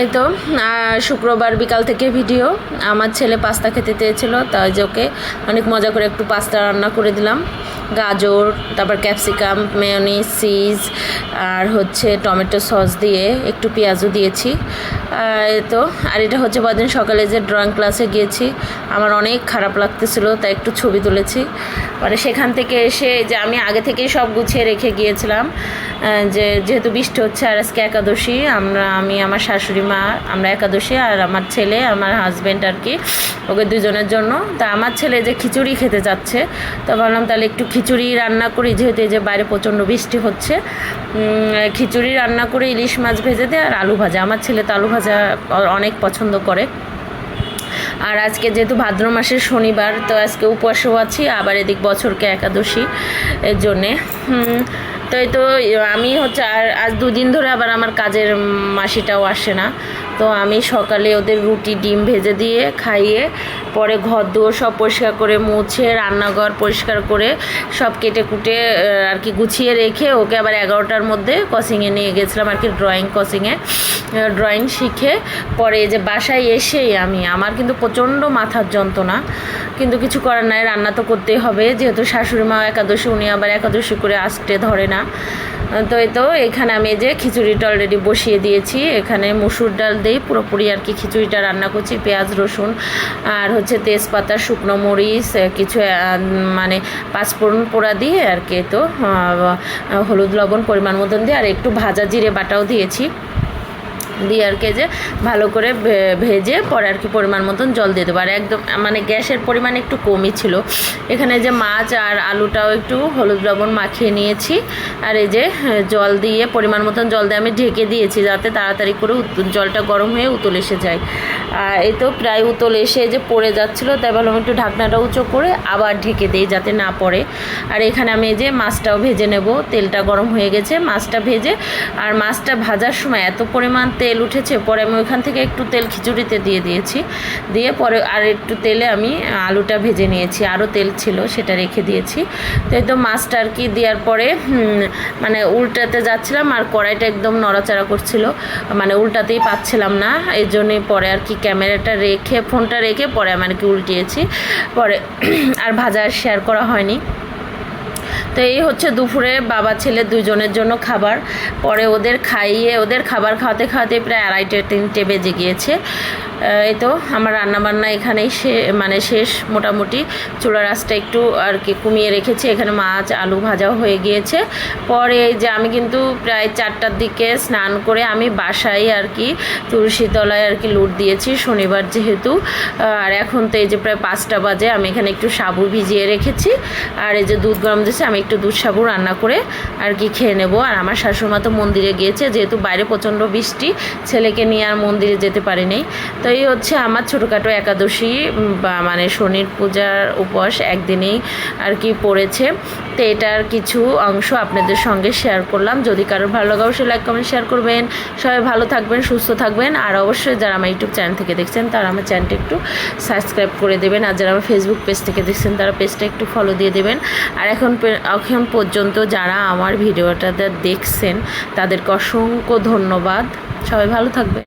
এই তো শুক্রবার বিকাল থেকে ভিডিও। আমার ছেলে পাস্তা খেতে চেয়েছিল, তাই যে ওকে অনেক মজা করে একটু পাস্তা রান্না করে দিলাম। গাজর, তারপর ক্যাপসিকাম মেয়নিজ চিজ আর হচ্ছে টমেটো সস দিয়ে একটু পেঁয়াজও দিয়েছি। তো। আর এটা হচ্ছে বদিন সকালে যে ড্রয়িং ক্লাসে গিয়েছি, আমার অনেক খারাপ লাগতেছিল, তাই একটু ছবি তুলেছি। মানে সেখান থেকে এসে যে আমি আগে থেকেই সব গুছিয়ে রেখে গিয়েছিলাম যে যেহেতু বৃষ্টি হচ্ছে আর আজকে একাদশী, আমরা, আমি, আমার শাশুড়ি মা, আমরা একাদশী আর আমার ছেলে, আমার হাজব্যান্ড আর কি, ওকে দুজনের জন্য। তা আমার ছেলে যে খিচুড়ি খেতে যাচ্ছে, তো ভাবলাম তাহলে একটু খিচুড়ি রান্না করি, যেহেতু এই যে বাইরে প্রচণ্ড বৃষ্টি হচ্ছে খিচুড়ি রান্না করে ইলিশ মাছ ভেজে দেয় আর আলু ভাজা। আমার ছেলে তো আলু ভাজা অনেক পছন্দ করে। আর আজকে যেহেতু ভাদ্র মাসের শনিবার, তো আজকে উপবাসও আছি, আবার এদিক বছরকে একাদশী এর জন্যে। তো এই তো আমি হচ্ছে, আর আজ দুদিন ধরে আবার আমার কাজের মাসিটাও আসে না। তো আমি সকালে ওদের রুটি, ডিম ভেজে দিয়ে খাইয়ে পরে ঘর দুয়ার সব পরিষ্কার করে মুছে, রান্নাঘর পরিষ্কার করে সব কেটে কুটে আর কি গুছিয়ে রেখে ওকে আবার এগারোটার মধ্যে কসিংয়ে নিয়ে গেছিলাম আর কি ড্রয়িং কসিংয়ে ড্রয়িং শিখে পরে যে বাসায় এসেই আমি, আমার কিন্তু প্রচণ্ড মাথার যন্ত্রণা, কিন্তু কিছু করার নাই, রান্না তো করতেই হবে, যেহেতু শাশুড়ি মা একাদশী, উনি আবার একাদশী করে আসতে ধরে না। তো এই তো এখানে আমি যে খিচুড়িটা অলরেডি বসিয়ে দিয়েছি, এখানে মুসুর ডাল দিই পুরোপুরি আর কি খিচুড়িটা রান্না করছি, পেঁয়াজ, রসুন আর হচ্ছে তেজপাতা, শুকনো মরিচ কিছু মানে পাঁচফোড়ন পোড়া দিয়ে আর কি তো হলুদ লবণ পরিমাণ মতন দিয়ে আর একটু ভাজা জিরে বাটাও দিয়েছি। দিয়ে আর কি যে ভালো করে ভেজে পরে আর কি পরিমাণ মতন জল দিয়ে দেবো। আর একদম মানে গ্যাসের পরিমাণ একটু কমই ছিল। এখানে যে মাছ আর আলুটাও একটু হলুদ লবণ মাখিয়ে নিয়েছি। আর এই যে জল দিয়ে পরিমাণ মতন জল দিয়ে আমি ঢেকে দিয়েছি যাতে তাড়াতাড়ি করে জলটা গরম হয়ে উতল এসে যায়। আর এই তো প্রায় উতল এসে যে পড়ে যাচ্ছিল, তাই ভাবলাম একটু ঢাকনাটা উঁচু করে আবার ঢেকে দিই যাতে না পড়ে। আর এখানে আমি এই যে মাছটাও ভেজে নেব। তেলটা গরম হয়ে গেছে, মাছটা ভেজে। আর মাছটা ভাজার সময় এত পরিমাণ তেল উঠেছে, পরে আমি ওইখান থেকে একটু তেল খিচুড়িতে দিয়ে দিয়েছি। দিয়ে পরে আর একটু তেলে আমি আলুটা ভেজে নিয়েছি, আরও তেল ছিল, সেটা রেখে দিয়েছি। তো এই তো মাছটা আর কি দেওয়ার পরে মানে উল্টাতে যাচ্ছিলাম আর কড়াইটা একদম নড়াচড়া করছিল। মানে উল্টাতেই পাচ্ছিলাম না এই জন্যই পরে আর কি ক্যামেরাটা রেখে, ফোনটা রেখে পরে আমি আর কি উল্টিয়েছি। পরে আর ভাজা শেয়ার করা হয়নি। তো এই হচ্ছে দুপুরে বাবা, ছেলে দুজনের জন্য খাবার। পরে ওদের খাইয়ে, ওদের খাবার খাওয়াতে খাওয়াতে প্রায় আড়াইটে, তিনটে বেজে গিয়েছে। এই তো আমার রান্নাবান্না এখানেই সে মানে শেষ মোটামুটি। চুলা রাসটা একটু আর কি কমিয়ে রেখেছি। এখানে মাছ, আলু ভাজাও হয়ে গিয়েছে। পরে যে আমি কিন্তু প্রায় চারটার দিকে স্নান করে আমি বাসায় আর কি তুলসী তলায় আর কি লুট দিয়েছি শনিবার যেহেতু। আর এখন তো এই যে প্রায় পাঁচটা বাজে, আমি এখানে একটু সাবু ভিজিয়ে রেখেছি। আর এই যে দুধ গরম দিয়েছে, আমি একটু দুধ সাবু রান্না করে আর কি খেয়ে নেব। আর আমার শাশুড়মা তো মন্দিরে গিয়েছে, যেহেতু বাইরে প্রচণ্ড বৃষ্টি, ছেলেকে নিয়ে আর মন্দিরে যেতে পারিনি। তো এই হচ্ছে আমার ছোটোখাটো একাদশী বা মানে শনির পূজার উপবাস একদিনেই আর কি পড়েছে। তো এটার কিছু অংশ আপনাদের সঙ্গে শেয়ার করলাম। যদি কারোর ভালো লাগে অবশ্যই লাইক কমেন্ট শেয়ার করবেন। সবাই ভালো থাকবেন, সুস্থ থাকবেন। আর অবশ্যই যারা আমার ইউটিউব চ্যানেল থেকে দেখছেন, তারা আমার চ্যানেলটা একটু সাবস্ক্রাইব করে দেবেন। আর যারা আমার ফেসবুক পেজ থেকে দেখছেন, তারা পেজটা একটু ফলো দিয়ে দেবেন। আর এখন এখন পর্যন্ত যারা আমার ভিডিওটা দেখছেন, তাদেরকে অসংখ্য ধন্যবাদ। সবাই ভালো থাকবে